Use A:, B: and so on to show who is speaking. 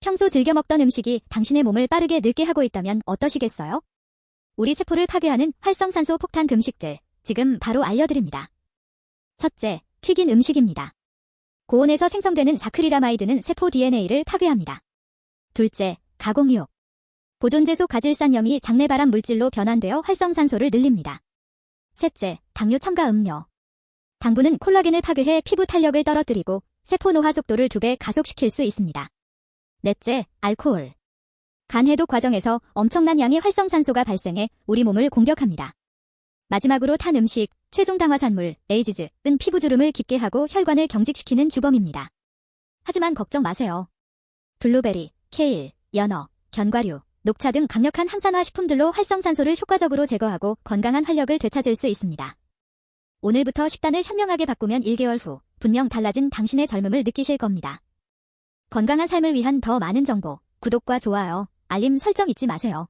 A: 평소 즐겨 먹던 음식이 당신의 몸을 빠르게 늙게 하고 있다면 어떠시겠어요? 우리 세포를 파괴하는 활성산소 폭탄 금식들, 지금 바로 알려드립니다. 첫째, 튀긴 음식입니다. 고온에서 생성되는 사크리라마이드는 세포 DNA를 파괴합니다. 둘째, 가공유혹. 보존제 소 가질산염이 장내 발암 물질로 변환되어 활성산소를 늘립니다. 셋째, 당뇨 첨가 음료. 당분은 콜라겐을 파괴해 피부 탄력을 떨어뜨리고 세포 노화 속도를 두 배 가속시킬 수 있습니다. 넷째, 알코올. 간 해독 과정에서 엄청난 양의 활성산소가 발생해 우리 몸을 공격합니다. 마지막으로 탄 음식, 최종 당화산물, 에이지즈은 피부주름을 깊게 하고 혈관을 경직시키는 주범입니다. 하지만 걱정 마세요. 블루베리, 케일, 연어, 견과류, 녹차 등 강력한 항산화 식품들로 활성산소를 효과적으로 제거하고 건강한 활력을 되찾을 수 있습니다. 오늘부터 식단을 현명하게 바꾸면 1개월 후 분명 달라진 당신의 젊음을 느끼실 겁니다. 건강한 삶을 위한 더 많은 정보, 구독과 좋아요, 알림 설정 잊지 마세요.